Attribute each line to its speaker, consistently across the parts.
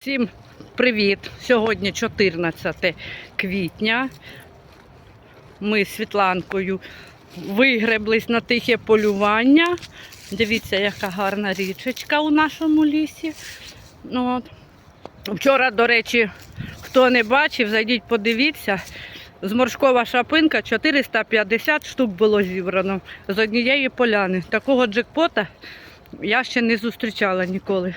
Speaker 1: Всім привіт! Сьогодні 14 квітня. Ми з Світланкою вигреблись на тихе полювання. Дивіться, яка гарна річечка у нашому лісі. Ну, От. Вчора, до речі, хто не бачив, зайдіть, подивіться. Зморшкова шапинка 450 штук було зібрано з однієї поляни. Такого джекпота я ще не зустрічала ніколи.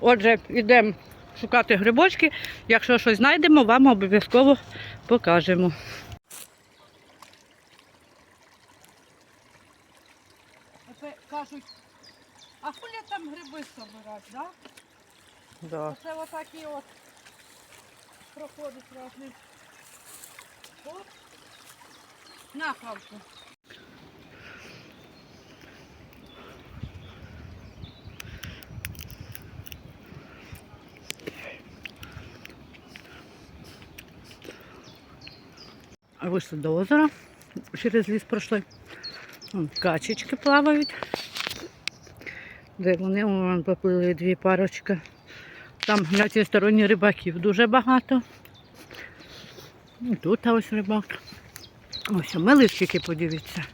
Speaker 1: Отже, йдемо шукати грибочки. Якщо щось знайдемо, вам обов'язково покажемо. Кажуть, а хулі там гриби собирати, да?
Speaker 2: Да.
Speaker 1: Це отакі от проходить різні. Оп. На палку. Вийшли до озера, через ліс пройшли. Вон качечки плавають. Де вони Вон поплили дві парочки. Там на цій стороні рибаків дуже багато. І тут ось рибак. Ось милищики, подивіться.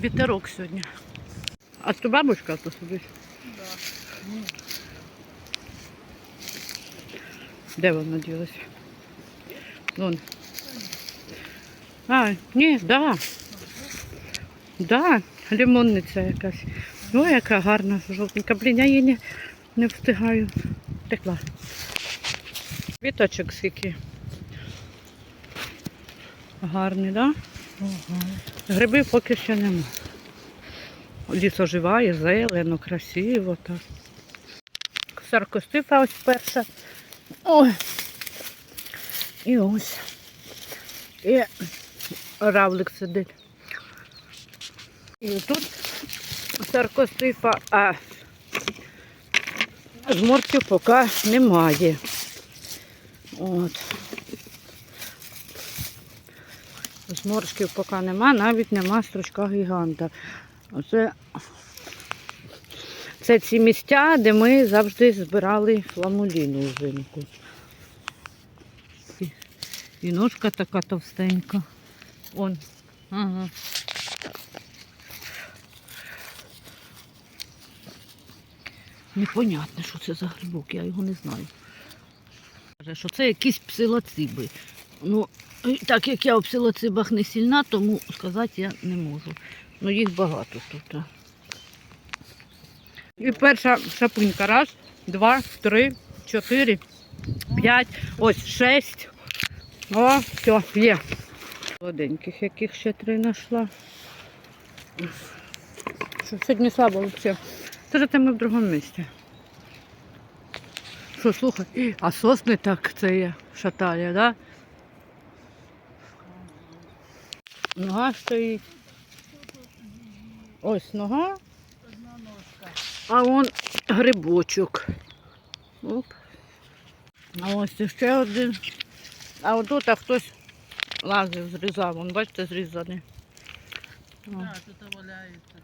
Speaker 1: Вітерок сьогодні. А то бабушка то сидить? Де вона ділася? Вон. А, ні, да. Да, лимонниця якась. Ой, яка гарна жовтенька. Блін, я її не, не встигаю. Текла. Віточок скільки. Гарний, так? Да? Грибів поки що нема. Ліс оживає, зелено, красиво так. Ось перша. Ой. І ось. І равлик сидить. І тут саркостифа, а зморків поки немає. От. Зморшків поки нема, навіть нема стручка гіганта. Оце це ці місця, де ми завжди збирали фламуліну взимку. І- ножка така товстенька. Он. Ага. Непонятне, що це за грибок, я його не знаю. Каже, що це якісь псилоциби. Ну, так як я у псилоцибах не сильна, тому сказати я не можу. Ну їх багато тут. І перша шапинка. Раз, два, три, чотири, п'ять, ось шесть. О, все, є. Молоденьких, яких ще три знайшла. Сьогодні слабо взагалі. Це ми в другому місці. Що, слухай, а сосни так це є, шатає, да? Нога стоїть. Ось нога. А вон грибочок. Оп. А ось ще один. А отут а хтось лазив, зрізав. Вон, бачите, зрізаний.
Speaker 2: Да, тут валяється.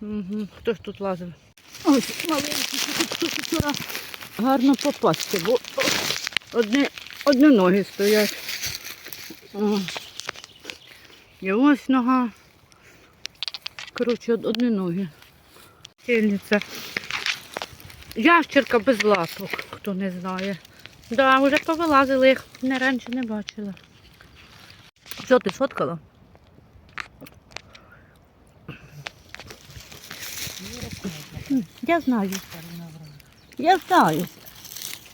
Speaker 1: Угу. Хто ж тут лазив? Ось маленький, тут вчора гарно попасти, бо одні, одні ноги стоять. О. І ось нога. Коротше, одні ноги. Сільниця. Ящерка без лапок, хто не знає. Да, вже повилазили їх, не раніше не бачила. Що ти сфоткала? Я знаю. Я знаю.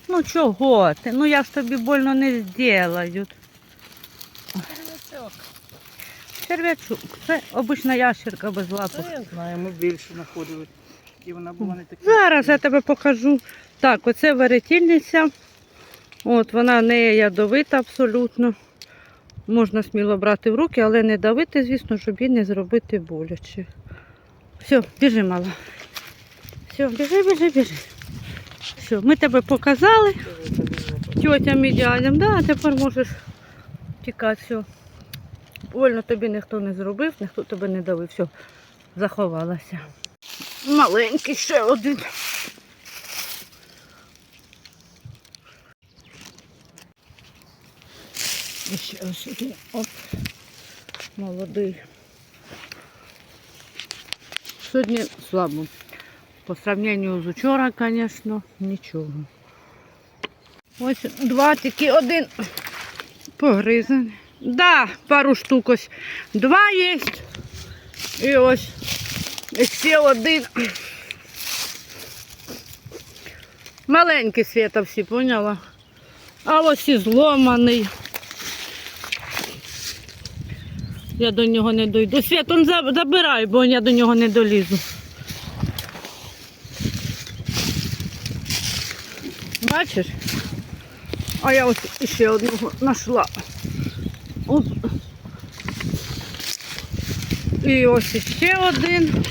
Speaker 1: Ну чого ти? Ну я ж тобі больно не зроблю.
Speaker 2: Червячок.
Speaker 1: Черв'ячок. Це обична ящерка без лапок.
Speaker 2: Я знаю, ми більше знаходили. І вона була не така.
Speaker 1: Зараз я тебе покажу. Так, оце веретільниця. От вона не ядовита абсолютно. Можна сміло брати в руки, але не давити, звісно, щоб їй не зробити боляче. Все, біжи, мала. Все, біжи, біжи, біжи. Все, ми тебе показали тьотям і дядям, да, а тепер можеш тікати. Все. Больно тобі ніхто не зробив, ніхто тебе не давив, все, заховалася. Маленький ще один. І ще ось один. Оп. Молодий. Сьогодні слабо. По сравнению з учора, звісно, нічого. Ось два тільки один погризаний. Да, пару штук ось. Два є. І ось ще один. Маленький свята всі, поняла? А ось і зломаний. Я до нього не дойду. Свят, он за- забирай, бо я до нього не долізу. Бачиш? А я ось ще одного знайшла. І ось ще один.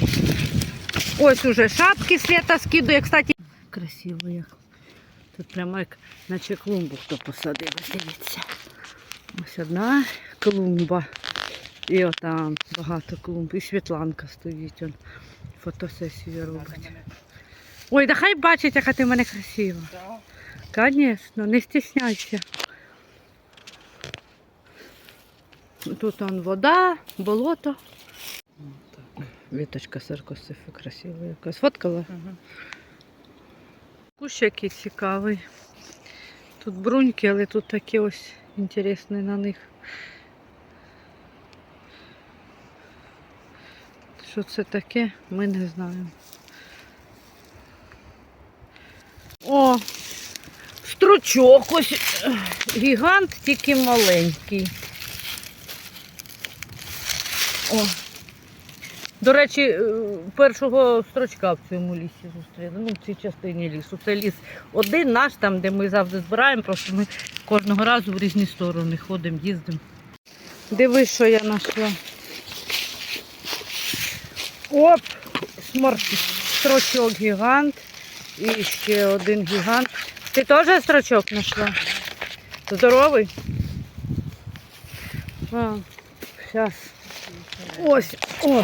Speaker 1: Ось уже шапки свята скидує. Кстати, красиво як. Тут прямо як наче клумбу хто посадив. Дивіться. Ось одна клумба. І отам багато клумб. І Світланка стоїть. Он фотосесію робить. Ой, да хай бачить, яка ти в мене красива. Звісно, не стісняйся. Тут он вода, болото. Віточка саркосифи красива якась. Сфоткала?
Speaker 2: Мгм.
Speaker 1: Кущ який цікавий. Тут бруньки, але тут такі ось інтересні на них. Що це таке, ми не знаємо. О, стручок ось е, гігант, тільки маленький. О. До речі, е, першого строчка в цьому лісі зустріли. Ну, в цій частині лісу. Це ліс один наш, там, де ми завжди збираємо, просто ми кожного разу в різні сторони ходимо, їздимо. Дивись, що я знайшла. Оп! Сморт. Строчок гігант. І ще один гігант. Ти теж строчок знайшла? Здоровий? А, зараз. Ось, о.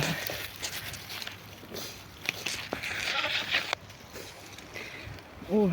Speaker 1: Ой.